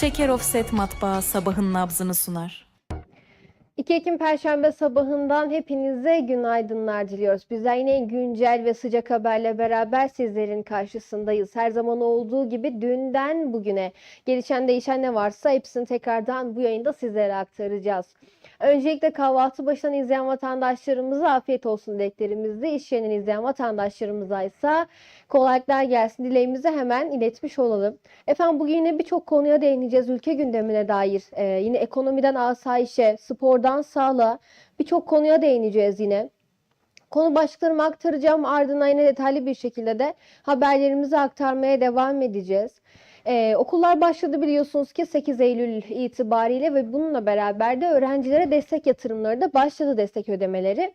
Şeker Offset Matbaa sabahın nabzını sunar. 2 Ekim Perşembe sabahından hepinize günaydınlar diliyoruz. Bizler yine güncel ve sıcak haberle beraber sizlerin karşısındayız. Her zaman olduğu gibi dünden bugüne gelişen değişen ne varsa hepsini tekrardan bu yayında sizlere aktaracağız. Öncelikle kahvaltı başından izleyen vatandaşlarımıza afiyet olsun dileklerimizi, iş yerinden izleyen vatandaşlarımıza ise kolaylıklar gelsin dileğimizi hemen iletmiş olalım. Efendim bugün yine birçok konuya değineceğiz ülke gündemine dair. Ee, yine ekonomiden asayişe, spordan sağlığa birçok konuya değineceğiz yine. Konu başlıklarımı aktaracağım ardından yine detaylı bir şekilde de haberlerimizi aktarmaya devam edeceğiz. Ee, okullar başladı biliyorsunuz ki 8 Eylül itibariyle ve bununla beraber de öğrencilere destek yatırımları da başladı destek ödemeleri.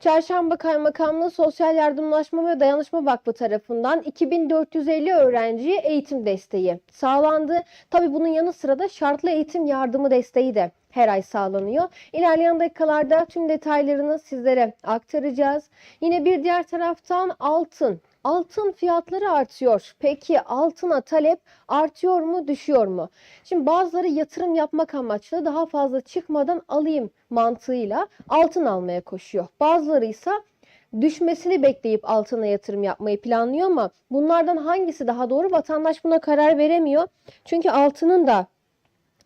Çarşamba Kaymakamlığı Sosyal Yardımlaşma ve Dayanışma Vakfı tarafından 2450 öğrenciye eğitim desteği sağlandı. Tabii bunun yanı sıra da şartlı eğitim yardımı desteği de her ay sağlanıyor. İlerleyen dakikalarda tüm detaylarını sizlere aktaracağız. Yine bir diğer taraftan altın. Altın fiyatları artıyor. Peki altına talep artıyor mu, düşüyor mu? Şimdi bazıları yatırım yapmak amaçlı daha fazla çıkmadan alayım mantığıyla altın almaya koşuyor. Bazıları ise düşmesini bekleyip altına yatırım yapmayı planlıyor ama bunlardan hangisi daha doğru vatandaş buna karar veremiyor. Çünkü altının da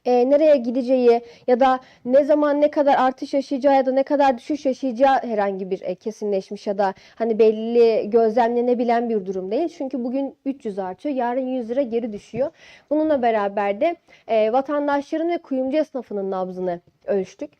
e, nereye gideceği ya da ne zaman ne kadar artış yaşayacağı ya da ne kadar düşüş yaşayacağı herhangi bir e, kesinleşmiş ya da hani belli gözlemlenebilen bir durum değil. Çünkü bugün 300 artıyor, yarın 100 lira geri düşüyor. Bununla beraber de e, vatandaşların ve kuyumcu esnafının nabzını ölçtük.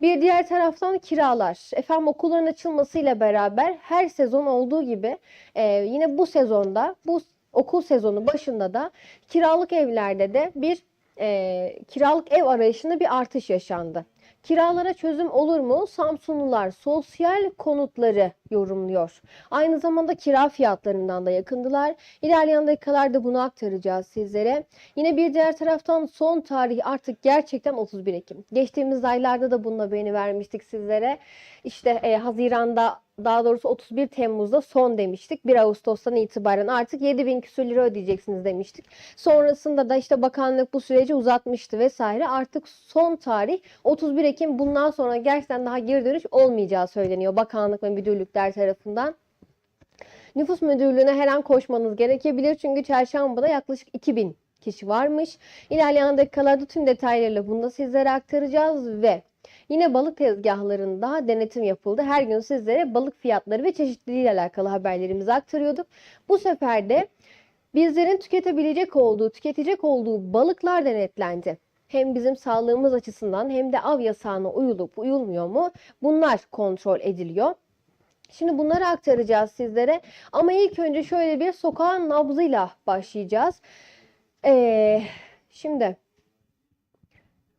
Bir diğer taraftan kiralar. Efendim okulların açılmasıyla beraber her sezon olduğu gibi e, yine bu sezonda bu okul sezonu başında da kiralık evlerde de bir e, kiralık ev arayışında bir artış yaşandı. Kiralara çözüm olur mu? Samsunlular sosyal konutları yorumluyor. Aynı zamanda kira fiyatlarından da yakındılar. İlerleyen dakikalarda bunu aktaracağız sizlere. Yine bir diğer taraftan son tarih artık gerçekten 31 Ekim. Geçtiğimiz aylarda da bunun haberini vermiştik sizlere. İşte e, Haziran'da daha doğrusu 31 Temmuz'da son demiştik. 1 Ağustos'tan itibaren artık 7000 küsür lira ödeyeceksiniz demiştik. Sonrasında da işte bakanlık bu süreci uzatmıştı vesaire. Artık son tarih 31 Ekim bundan sonra gerçekten daha geri dönüş olmayacağı söyleniyor bakanlık ve müdürlükler tarafından. Nüfus müdürlüğüne her an koşmanız gerekebilir çünkü çarşambada yaklaşık 2000 kişi varmış. İlerleyen dakikalarda tüm detaylarıyla bunu da sizlere aktaracağız ve Yine balık tezgahlarında denetim yapıldı. Her gün sizlere balık fiyatları ve çeşitliliğiyle alakalı haberlerimizi aktarıyorduk. Bu sefer de bizlerin tüketebilecek olduğu, tüketecek olduğu balıklar denetlendi. Hem bizim sağlığımız açısından hem de av yasağına uyulup uyulmuyor mu bunlar kontrol ediliyor. Şimdi bunları aktaracağız sizlere ama ilk önce şöyle bir sokağın nabzıyla başlayacağız. Ee, şimdi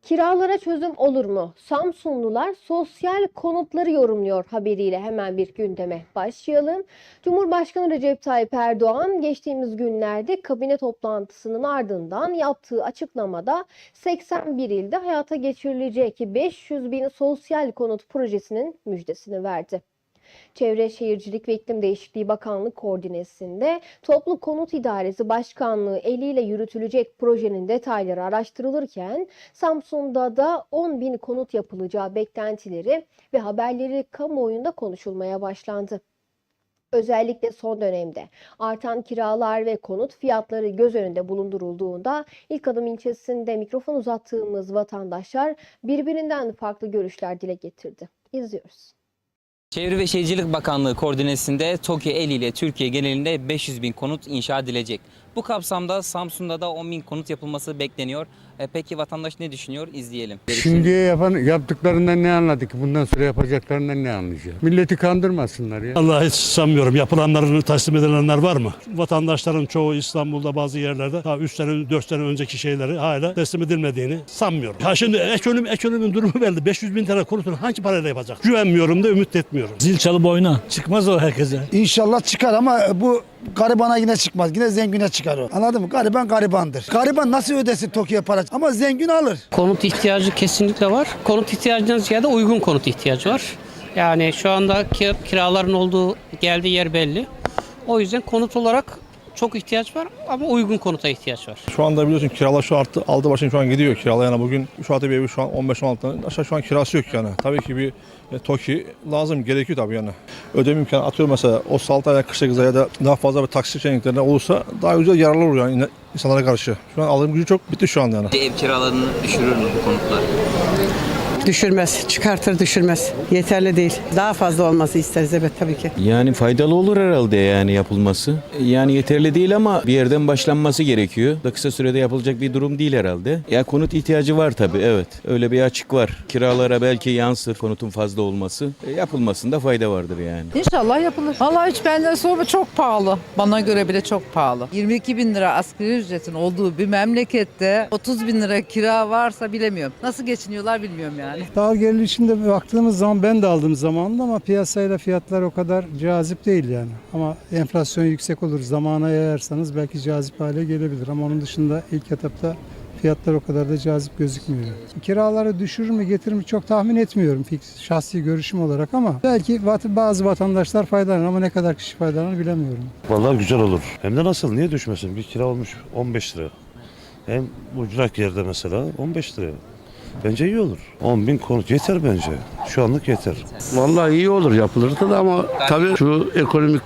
Kiralara çözüm olur mu? Samsunlular sosyal konutları yorumluyor haberiyle hemen bir gündeme başlayalım. Cumhurbaşkanı Recep Tayyip Erdoğan geçtiğimiz günlerde kabine toplantısının ardından yaptığı açıklamada 81 ilde hayata geçirilecek 500 bin sosyal konut projesinin müjdesini verdi. Çevre Şehircilik ve İklim Değişikliği Bakanlığı koordinesinde Toplu Konut İdaresi Başkanlığı eliyle yürütülecek projenin detayları araştırılırken Samsun'da da 10 bin konut yapılacağı beklentileri ve haberleri kamuoyunda konuşulmaya başlandı. Özellikle son dönemde artan kiralar ve konut fiyatları göz önünde bulundurulduğunda ilk adım ilçesinde mikrofon uzattığımız vatandaşlar birbirinden farklı görüşler dile getirdi. İzliyoruz. Çevre ve Şehircilik Bakanlığı koordinesinde TOKİ el ile Türkiye genelinde 500 bin konut inşa edilecek. Bu kapsamda Samsun'da da 10 bin konut yapılması bekleniyor. E, peki vatandaş ne düşünüyor? İzleyelim. Şimdiye yapan yaptıklarından ne anladık ki bundan sonra yapacaklarından ne anlayacağız? Milleti kandırmasınlar ya. Vallahi hiç sanmıyorum. Yapılanlarını teslim edilenler var mı? Vatandaşların çoğu İstanbul'da bazı yerlerde daha 3 sene 4 sene önceki şeyleri hala teslim edilmediğini sanmıyorum. Ha şimdi ekonomi, ekonominin durumu belli. 500 bin tane konutunu hangi parayla yapacak? Güvenmiyorum da ümit etmiyorum. Zil çalıp oyna. Çıkmaz o herkese. İnşallah çıkar ama bu garibana yine çıkmaz. Yine zengine çıkar o. Anladın mı? Gariban garibandır. Gariban nasıl ödesin Tokyo'ya para? Ama zengin alır. Konut ihtiyacı kesinlikle var. Konut ihtiyacından ziyade uygun konut ihtiyacı var. Yani şu anda kir- kiraların olduğu geldiği yer belli. O yüzden konut olarak Çok ihtiyaç var ama uygun konuta ihtiyaç var. Şu anda biliyorsun kiralar şu arttı. Aldı başını şu an gidiyor kirala. Yani bugün şu artı bir evi şu an 15-16'dan aşağı şu an kirası yok yani. Tabii ki bir e, TOKİ lazım gerekiyor tabii yani. Ödeme imkanı atıyorum mesela o 6 aya 48 aya da daha fazla bir taksi şeyliklerine olursa daha güzel yararlı olur yani insanlara karşı. Şu an alım gücü çok bitti şu an yani. Ev kiralarını düşürür mü bu konutlar? Düşürmez, çıkartır düşürmez. Yeterli değil. Daha fazla olması isteriz evet tabii ki. Yani faydalı olur herhalde yani yapılması. Yani yeterli değil ama bir yerden başlanması gerekiyor. Da kısa sürede yapılacak bir durum değil herhalde. Ya konut ihtiyacı var tabii evet. Öyle bir açık var. Kiralara belki yansır konutun fazla olması. E, yapılmasında fayda vardır yani. İnşallah yapılır. Vallahi hiç benden sorma çok pahalı. Bana göre bile çok pahalı. 22 bin lira asgari ücretin olduğu bir memlekette 30 bin lira kira varsa bilemiyorum. Nasıl geçiniyorlar bilmiyorum yani. Daha geliri içinde baktığımız zaman ben de aldım zamanında ama piyasayla fiyatlar o kadar cazip değil yani. Ama enflasyon yüksek olur. Zamana yayarsanız belki cazip hale gelebilir ama onun dışında ilk etapta fiyatlar o kadar da cazip gözükmüyor. Kiraları düşürür mü getirir mi çok tahmin etmiyorum fix şahsi görüşüm olarak ama belki bazı vatandaşlar faydalanır ama ne kadar kişi faydalanır bilemiyorum. Vallahi güzel olur. Hem de nasıl niye düşmesin? Bir kira olmuş 15 lira. Hem ucrak yerde mesela 15 lira. Bence iyi olur. 10 bin konut yeter bence. Şu anlık yeter. Vallahi iyi olur yapılırdı da ama tabii şu ekonomik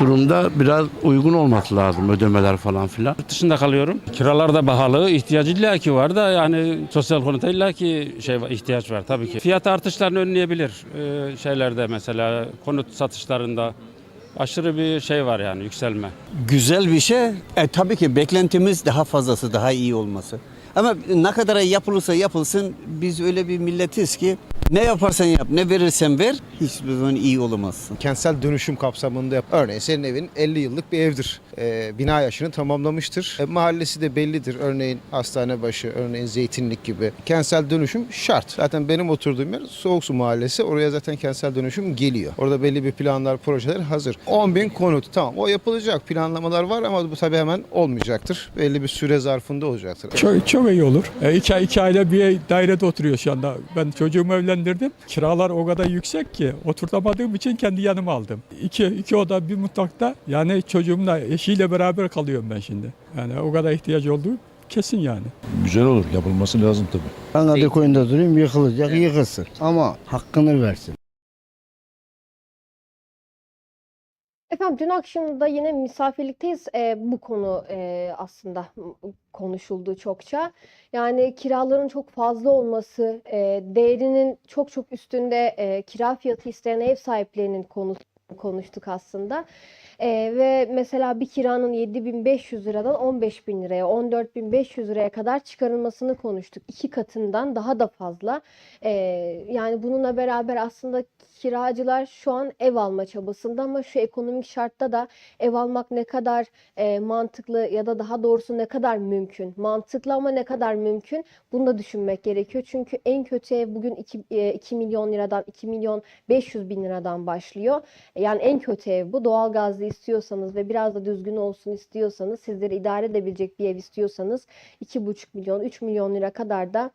durumda biraz uygun olması lazım ödemeler falan filan. Yurt dışında kalıyorum. Kiralar da pahalı. İhtiyacı illaki var da yani sosyal konuta illaki şey var, ihtiyaç var tabii ki. Fiyat artışlarını önleyebilir. Ee, şeylerde mesela konut satışlarında aşırı bir şey var yani yükselme. Güzel bir şey. E, tabii ki beklentimiz daha fazlası, daha iyi olması. Ama ne kadar yapılırsa yapılsın biz öyle bir milletiz ki ne yaparsan yap, ne verirsen ver hiçbir zaman iyi olamazsın. Kentsel dönüşüm kapsamında yap. Örneğin senin evin 50 yıllık bir evdir. Ee, bina yaşını tamamlamıştır. E, mahallesi de bellidir. Örneğin hastane başı, örneğin zeytinlik gibi. Kentsel dönüşüm şart. Zaten benim oturduğum yer Soğuk Su Mahallesi. Oraya zaten kentsel dönüşüm geliyor. Orada belli bir planlar, projeler hazır. 10 bin konut tamam o yapılacak. Planlamalar var ama bu tabii hemen olmayacaktır. Belli bir süre zarfında olacaktır. Çok, çok iyi olur. E, iki, iki aile bir dairede oturuyor şu anda. Ben çocuğumu evlendirdim. Kiralar o kadar yüksek ki oturtamadığım için kendi yanıma aldım. İki, iki oda bir mutfakta yani çocuğumla eşiyle beraber kalıyorum ben şimdi. Yani o kadar ihtiyacı olduğu kesin yani. Güzel olur. Yapılması lazım tabii. Ben Kadıköy'ünde durayım yıkılacak yıkılsın ama hakkını versin. Efendim dün akşam da yine misafirlikteyiz. Ee, bu konu e, aslında konuşuldu çokça. Yani kiraların çok fazla olması, e, değerinin çok çok üstünde e, kira fiyatı isteyen ev sahiplerinin konusu konuştuk aslında. E, ve mesela bir kiranın 7500 liradan 15000 liraya, 14500 liraya kadar çıkarılmasını konuştuk. İki katından daha da fazla. E, yani bununla beraber aslında kiracılar şu an ev alma çabasında ama şu ekonomik şartta da ev almak ne kadar e, mantıklı ya da daha doğrusu ne kadar mümkün? Mantıklı ama ne kadar mümkün? Bunu da düşünmek gerekiyor. Çünkü en kötü ev bugün 2, 2 milyon liradan, 2 milyon 500 bin liradan başlıyor. Yani en kötü ev bu. Doğalgazlı istiyorsanız ve biraz da düzgün olsun istiyorsanız, sizleri idare edebilecek bir ev istiyorsanız 2,5 milyon, 3 milyon lira kadar da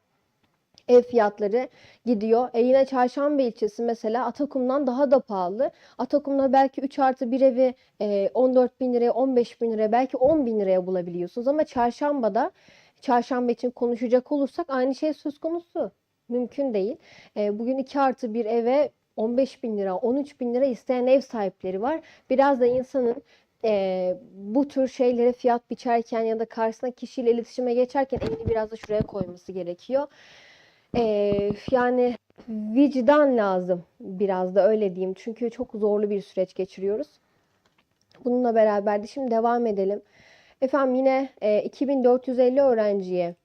ev fiyatları gidiyor. E yine Çarşamba ilçesi mesela Atakum'dan daha da pahalı. Atakum'da belki 3 artı bir evi e, 14 bin liraya, 15 bin liraya, belki 10 bin liraya bulabiliyorsunuz. Ama Çarşamba'da, Çarşamba için konuşacak olursak aynı şey söz konusu. Mümkün değil. E, bugün 2 artı bir eve 15 bin lira, 13 bin lira isteyen ev sahipleri var. Biraz da insanın e, bu tür şeylere fiyat biçerken ya da karşısına kişiyle iletişime geçerken elini biraz da şuraya koyması gerekiyor. Ee, yani vicdan lazım biraz da öyle diyeyim. Çünkü çok zorlu bir süreç geçiriyoruz. Bununla beraber de şimdi devam edelim. Efendim yine e, 2450 öğrenciye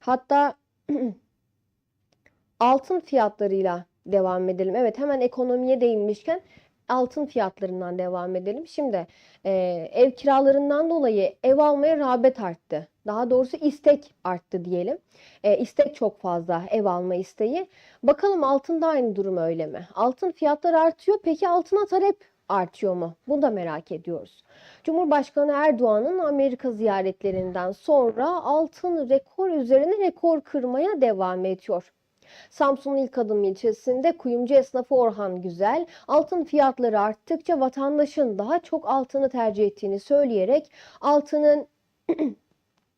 hatta altın fiyatlarıyla devam edelim. Evet hemen ekonomiye değinmişken altın fiyatlarından devam edelim. Şimdi e, ev kiralarından dolayı ev almaya rağbet arttı. Daha doğrusu istek arttı diyelim. E, istek çok fazla ev alma isteği. Bakalım altında aynı durum öyle mi? Altın fiyatları artıyor. Peki altına talep artıyor mu? Bunu da merak ediyoruz. Cumhurbaşkanı Erdoğan'ın Amerika ziyaretlerinden sonra altın rekor üzerine rekor kırmaya devam ediyor. Samsun'un ilk adım ilçesinde kuyumcu esnafı Orhan Güzel, altın fiyatları arttıkça vatandaşın daha çok altını tercih ettiğini söyleyerek altının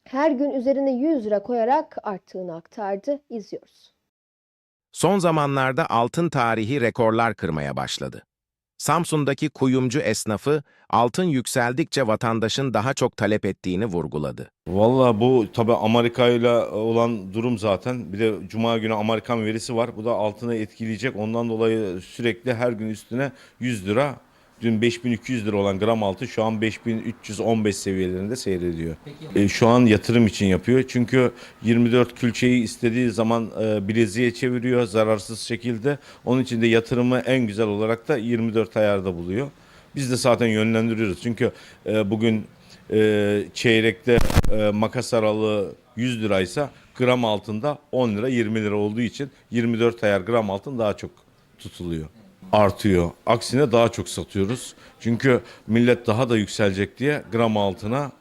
her gün üzerine 100 lira koyarak arttığını aktardı. İzliyoruz. Son zamanlarda altın tarihi rekorlar kırmaya başladı. Samsun'daki kuyumcu esnafı altın yükseldikçe vatandaşın daha çok talep ettiğini vurguladı. Valla bu tabi Amerika ile olan durum zaten. Bir de Cuma günü Amerikan verisi var. Bu da altına etkileyecek. Ondan dolayı sürekli her gün üstüne 100 lira. Dün 5200 lira olan gram altın şu an 5315 seviyelerinde seyrediyor. E, şu an yatırım için yapıyor. Çünkü 24 külçeyi istediği zaman e, bileziğe çeviriyor zararsız şekilde. Onun için de yatırımı en güzel olarak da 24 ayarda buluyor. Biz de zaten yönlendiriyoruz. Çünkü e, bugün e, çeyrekte e, makas aralığı 100 liraysa gram altında 10 lira 20 lira olduğu için 24 ayar gram altın daha çok tutuluyor. Artıyor. Aksine daha çok satıyoruz. Çünkü millet daha da yükselecek diye gram altına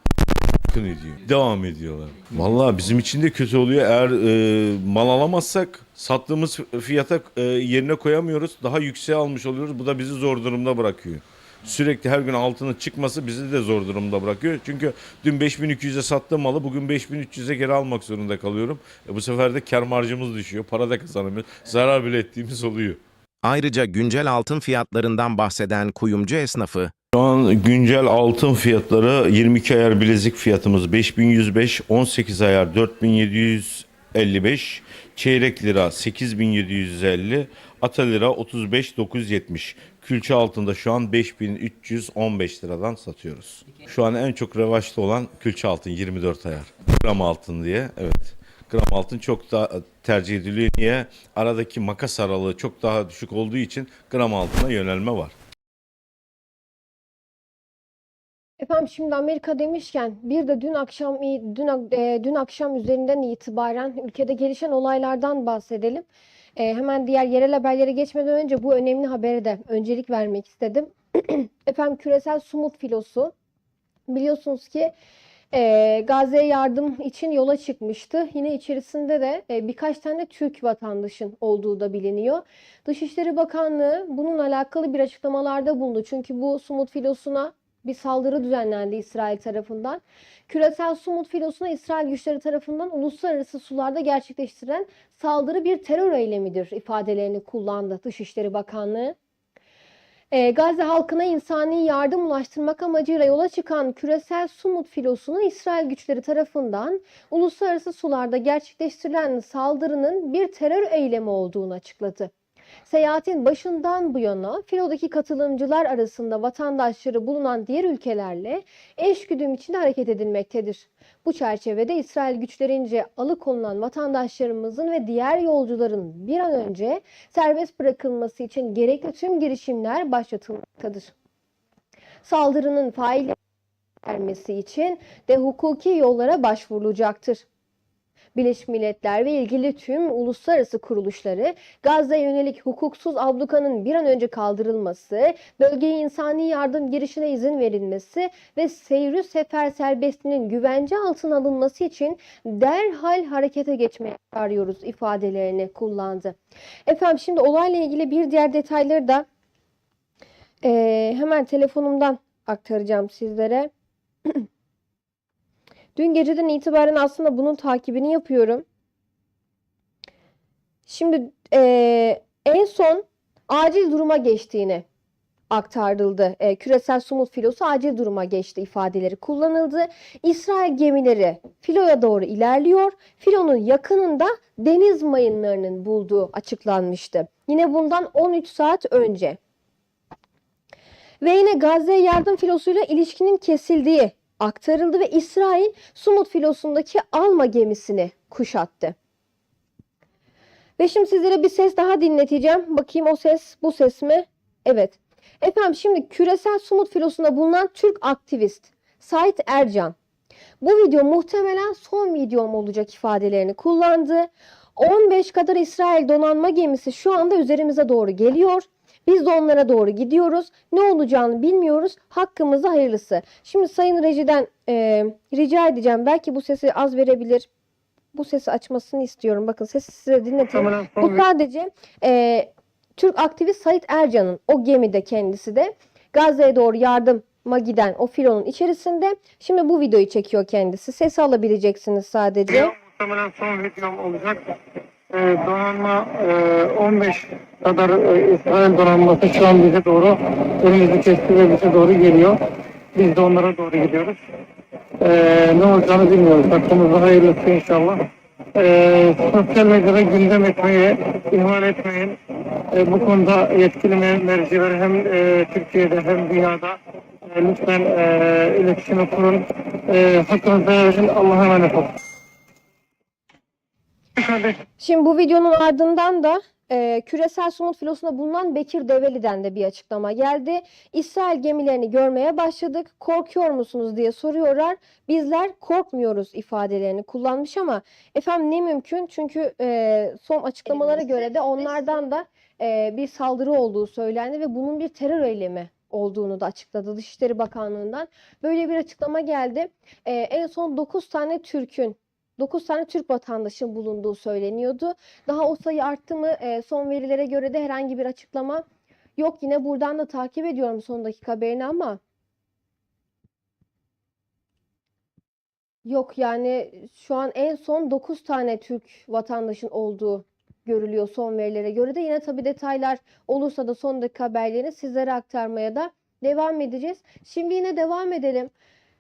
yakın ediyor. Devam ediyorlar. Vallahi bizim için de kötü oluyor. Eğer e, mal alamazsak sattığımız fiyata e, yerine koyamıyoruz. Daha yükseğe almış oluyoruz. Bu da bizi zor durumda bırakıyor. Sürekli her gün altının çıkması bizi de zor durumda bırakıyor. Çünkü dün 5200'e sattığım malı bugün 5300'e geri almak zorunda kalıyorum. E bu sefer de kar marjımız düşüyor. Para da kazanamıyoruz. Zarar bile ettiğimiz oluyor. Ayrıca güncel altın fiyatlarından bahseden kuyumcu esnafı, Şu an güncel altın fiyatları 22 ayar bilezik fiyatımız 5105, 18 ayar 4755, çeyrek lira 8750, ata lira 35970. Külçe altında şu an 5315 liradan satıyoruz. Şu an en çok revaçta olan külçe altın 24 ayar. Gram altın diye evet. Gram altın çok daha tercih ediliyor. Niye? Aradaki makas aralığı çok daha düşük olduğu için gram altına yönelme var. Efendim şimdi Amerika demişken bir de dün akşam dün e, dün akşam üzerinden itibaren ülkede gelişen olaylardan bahsedelim. E, hemen diğer yerel haberlere geçmeden önce bu önemli habere de öncelik vermek istedim. Efendim küresel sumut filosu biliyorsunuz ki e, Gazze'ye yardım için yola çıkmıştı. Yine içerisinde de e, birkaç tane Türk vatandaşın olduğu da biliniyor. Dışişleri Bakanlığı bununla alakalı bir açıklamalarda bulundu. Çünkü bu sumut filosuna bir saldırı düzenlendi İsrail tarafından. Küresel Sumut filosuna İsrail güçleri tarafından uluslararası sularda gerçekleştirilen saldırı bir terör eylemidir ifadelerini kullandı Dışişleri Bakanlığı. Ee, Gazze halkına insani yardım ulaştırmak amacıyla yola çıkan küresel Sumut filosunu İsrail güçleri tarafından uluslararası sularda gerçekleştirilen saldırının bir terör eylemi olduğunu açıkladı. Seyahatin başından bu yana filodaki katılımcılar arasında vatandaşları bulunan diğer ülkelerle eşgüdüm içinde hareket edilmektedir. Bu çerçevede İsrail güçlerince alıkonulan vatandaşlarımızın ve diğer yolcuların bir an önce serbest bırakılması için gerekli tüm girişimler başlatılmaktadır. Saldırının faili vermesi için de hukuki yollara başvurulacaktır. Birleşmiş Milletler ve ilgili tüm uluslararası kuruluşları Gazze'ye yönelik hukuksuz ablukanın bir an önce kaldırılması, bölgeye insani yardım girişine izin verilmesi ve seyri sefer serbestliğinin güvence altına alınması için derhal harekete geçmeye çağırıyoruz ifadelerini kullandı. Efendim şimdi olayla ilgili bir diğer detayları da eee, hemen telefonumdan aktaracağım sizlere. Dün geceden itibaren aslında bunun takibini yapıyorum. Şimdi eee, en son acil duruma geçtiğini aktarıldı. Eee, küresel sumut filosu acil duruma geçti ifadeleri kullanıldı. İsrail gemileri filoya doğru ilerliyor. Filonun yakınında deniz mayınlarının bulduğu açıklanmıştı. Yine bundan 13 saat önce. Ve yine Gazze'ye yardım filosuyla ilişkinin kesildiği aktarıldı ve İsrail Sumut filosundaki Alma gemisini kuşattı. Ve şimdi sizlere bir ses daha dinleteceğim. Bakayım o ses bu ses mi? Evet. Efendim şimdi küresel Sumut filosunda bulunan Türk aktivist Sait Ercan. Bu video muhtemelen son videom olacak ifadelerini kullandı. 15 kadar İsrail donanma gemisi şu anda üzerimize doğru geliyor. Biz de onlara doğru gidiyoruz. Ne olacağını bilmiyoruz. Hakkımızda hayırlısı. Şimdi Sayın Reji'den e, rica edeceğim. Belki bu sesi az verebilir. bu sesi açmasını istiyorum. Bakın sesi size dinleteyim. Bu sadece e, Türk aktivist Sait Ercan'ın o gemide kendisi de Gazze'ye doğru yardıma giden o filonun içerisinde. Şimdi bu videoyu çekiyor kendisi. Sesi alabileceksiniz sadece. Muhtemelen son videom olacak. Ee, donanma e, 15 kadar e, İsrail donanması şu an bize doğru önümüzü kesti ve bize doğru geliyor. Biz de onlara doğru gidiyoruz. Ee, ne olacağını bilmiyoruz. Hakkımızda hayırlısı inşallah. Ee, sosyal medyada gündem etmeyi ihmal etmeyin. Ee, bu konuda yetkili mer- merciler hem e, Türkiye'de hem dünyada e, lütfen e, iletişimi kurun. E, hakkınızda helal edin. Allah'a emanet olun. Şimdi bu videonun ardından da e, küresel somut filosunda bulunan Bekir Develi'den de bir açıklama geldi. İsrail gemilerini görmeye başladık. Korkuyor musunuz diye soruyorlar. Bizler korkmuyoruz ifadelerini kullanmış ama efendim ne mümkün? Çünkü e, son açıklamalara göre de onlardan da e, bir saldırı olduğu söylendi ve bunun bir terör eylemi olduğunu da açıkladı Dışişleri Bakanlığı'ndan. Böyle bir açıklama geldi. E, en son 9 tane Türk'ün 9 tane Türk vatandaşın bulunduğu söyleniyordu. Daha o sayı arttı mı? E, son verilere göre de herhangi bir açıklama yok. Yine buradan da takip ediyorum son dakika haberini ama yok yani şu an en son 9 tane Türk vatandaşın olduğu görülüyor son verilere göre de. Yine tabii detaylar olursa da son dakika haberlerini sizlere aktarmaya da devam edeceğiz. Şimdi yine devam edelim.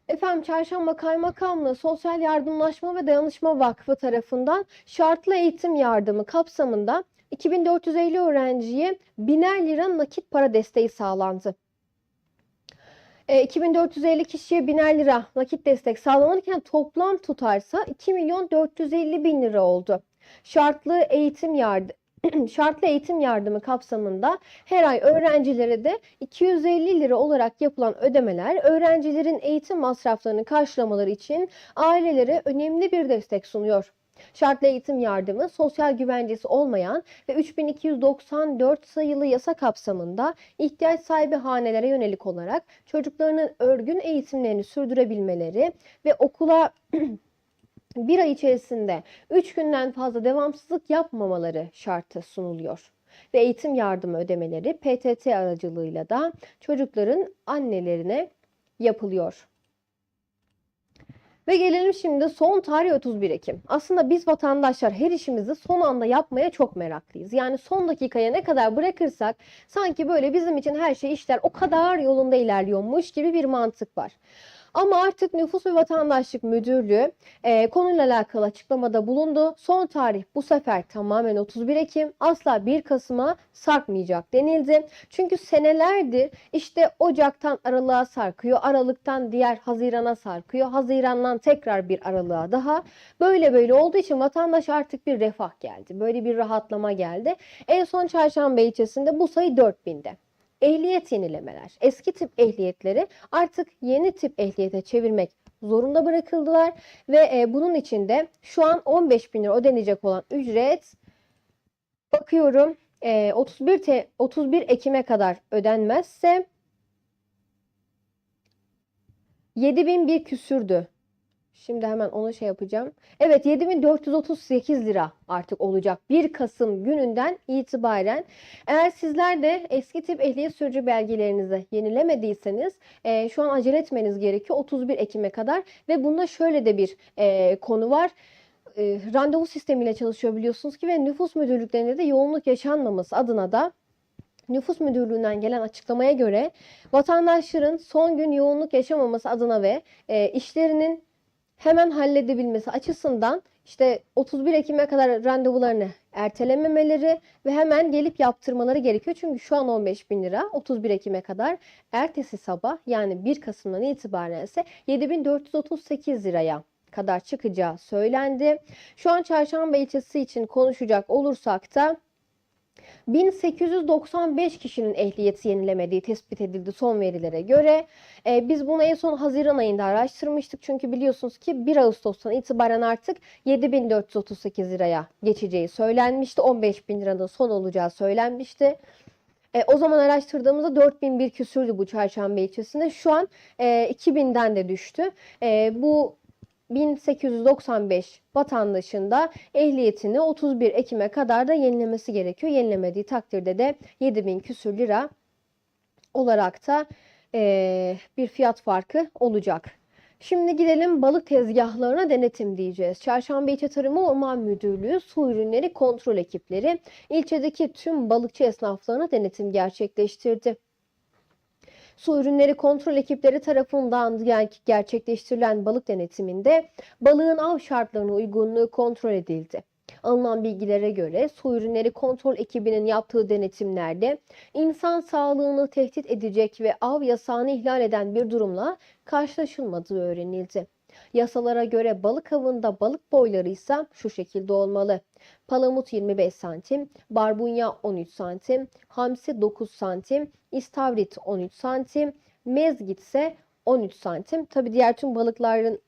Efendim Çarşamba Kaymakamlığı Sosyal Yardımlaşma ve Dayanışma Vakfı tarafından şartlı eğitim yardımı kapsamında 2450 öğrenciye biner lira nakit para desteği sağlandı. E, 2450 kişiye biner lira nakit destek sağlanırken toplam tutarsa 2 milyon 450 bin lira oldu. Şartlı eğitim yardım Şartlı eğitim yardımı kapsamında her ay öğrencilere de 250 lira olarak yapılan ödemeler öğrencilerin eğitim masraflarını karşılamaları için ailelere önemli bir destek sunuyor. Şartlı eğitim yardımı sosyal güvencesi olmayan ve 3294 sayılı yasa kapsamında ihtiyaç sahibi hanelere yönelik olarak çocuklarının örgün eğitimlerini sürdürebilmeleri ve okula bir ay içerisinde 3 günden fazla devamsızlık yapmamaları şartı sunuluyor. Ve eğitim yardımı ödemeleri PTT aracılığıyla da çocukların annelerine yapılıyor. Ve gelelim şimdi son tarih 31 Ekim. Aslında biz vatandaşlar her işimizi son anda yapmaya çok meraklıyız. Yani son dakikaya ne kadar bırakırsak sanki böyle bizim için her şey işler o kadar yolunda ilerliyormuş gibi bir mantık var. Ama artık Nüfus ve Vatandaşlık Müdürlüğü e, konuyla alakalı açıklamada bulundu. Son tarih bu sefer tamamen 31 Ekim asla 1 Kasım'a sarkmayacak denildi. Çünkü senelerdir işte Ocak'tan Aralık'a sarkıyor, Aralık'tan diğer Haziran'a sarkıyor, Haziran'dan tekrar bir Aralık'a daha. Böyle böyle olduğu için vatandaş artık bir refah geldi. Böyle bir rahatlama geldi. En son Çarşamba ilçesinde bu sayı 4000'de ehliyet yenilemeler. Eski tip ehliyetleri artık yeni tip ehliyete çevirmek zorunda bırakıldılar ve e, bunun için de şu an 15 bin lira ödenecek olan ücret bakıyorum e, 31 te, 31 Ekim'e kadar ödenmezse 7000 bir küsürdü. Şimdi hemen onu şey yapacağım. Evet 7438 lira artık olacak 1 Kasım gününden itibaren. Eğer sizler de eski tip ehliyet sürücü belgelerinizi yenilemediyseniz e, şu an acele etmeniz gerekiyor 31 Ekim'e kadar. Ve bunda şöyle de bir e, konu var. E, randevu sistemiyle çalışıyor biliyorsunuz ki ve nüfus müdürlüklerinde de yoğunluk yaşanmaması adına da Nüfus Müdürlüğü'nden gelen açıklamaya göre vatandaşların son gün yoğunluk yaşamaması adına ve e, işlerinin hemen halledebilmesi açısından işte 31 Ekim'e kadar randevularını ertelememeleri ve hemen gelip yaptırmaları gerekiyor. Çünkü şu an 15 bin lira 31 Ekim'e kadar ertesi sabah yani 1 Kasım'dan itibaren ise 7438 liraya kadar çıkacağı söylendi. Şu an Çarşamba ilçesi için konuşacak olursak da 1895 kişinin ehliyeti yenilemediği tespit edildi son verilere göre. Ee, biz bunu en son Haziran ayında araştırmıştık. Çünkü biliyorsunuz ki 1 Ağustos'tan itibaren artık 7438 liraya geçeceği söylenmişti. 15 bin liranın son olacağı söylenmişti. E, o zaman araştırdığımızda 4001 küsürdü bu çarşamba ilçesinde. Şu an e, 2000'den de düştü. E, bu 1895 vatandaşın da ehliyetini 31 Ekim'e kadar da yenilemesi gerekiyor. Yenilemediği takdirde de 7000 küsür lira olarak da eee, bir fiyat farkı olacak. Şimdi gidelim balık tezgahlarına denetim diyeceğiz. Çarşamba İlçe Tarımı Orman Müdürlüğü su ürünleri kontrol ekipleri ilçedeki tüm balıkçı esnaflarına denetim gerçekleştirdi. Su ürünleri kontrol ekipleri tarafından ger- gerçekleştirilen balık denetiminde balığın av şartlarına uygunluğu kontrol edildi. Alınan bilgilere göre su ürünleri kontrol ekibinin yaptığı denetimlerde insan sağlığını tehdit edecek ve av yasağını ihlal eden bir durumla karşılaşılmadığı öğrenildi. Yasalara göre balık avında balık boyları ise şu şekilde olmalı. Palamut 25 santim, barbunya 13 santim, hamsi 9 santim, istavrit 13 santim, mezgit ise 13 santim. Tabi diğer tüm balıkların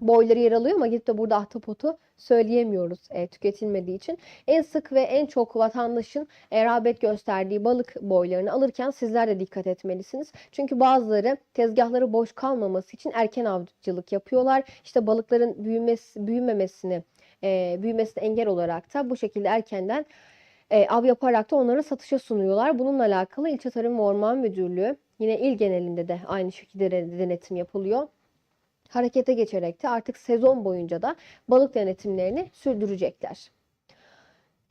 boyları yer alıyor ama gidip de burada ahtapotu söyleyemiyoruz e, tüketilmediği için. En sık ve en çok vatandaşın e, rağbet gösterdiği balık boylarını alırken sizler de dikkat etmelisiniz. Çünkü bazıları tezgahları boş kalmaması için erken avcılık yapıyorlar. İşte balıkların büyümesi, büyümemesini, e, büyümesine engel olarak da bu şekilde erkenden e, av yaparak da onları satışa sunuyorlar. Bununla alakalı İlçe Tarım ve Orman Müdürlüğü yine il genelinde de aynı şekilde de- denetim yapılıyor harekete geçerek de artık sezon boyunca da balık denetimlerini sürdürecekler.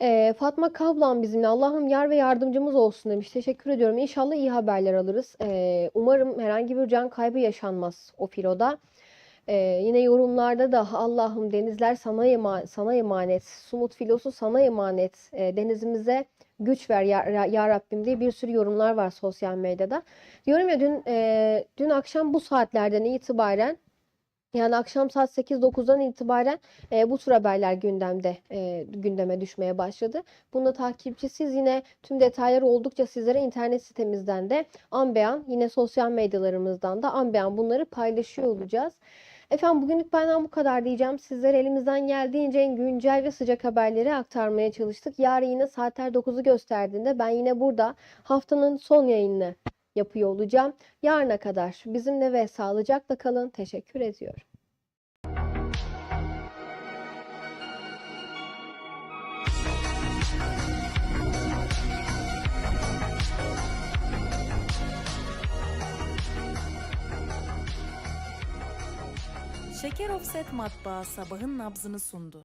Ee, Fatma Kablan bizimle Allah'ım yar ve yardımcımız olsun demiş. Teşekkür ediyorum. İnşallah iyi haberler alırız. Ee, umarım herhangi bir can kaybı yaşanmaz o filoda. Ee, yine yorumlarda da Allah'ım denizler sana, ema- sana emanet, Sumut filosu sana emanet, Ee, denizimize güç ver ya, ya- Rabbim diye bir sürü yorumlar var sosyal medyada. Diyorum ya dün e, dün akşam bu saatlerden itibaren yani akşam saat 8-9'dan itibaren e, bu tür haberler gündemde e, gündeme düşmeye başladı. Bunda takipçisiz yine tüm detayları oldukça sizlere internet sitemizden de an be an yine sosyal medyalarımızdan da an be an bunları paylaşıyor olacağız. Efendim bugünlük benden bu kadar diyeceğim. Sizlere elimizden geldiğince en güncel ve sıcak haberleri aktarmaya çalıştık. Yarın yine saatler 9'u gösterdiğinde ben yine burada haftanın son yayınını yapıyor olacağım. Yarına kadar bizimle ve sağlıcakla kalın. Teşekkür ediyorum. Şeker Offset Matbaa sabahın nabzını sundu.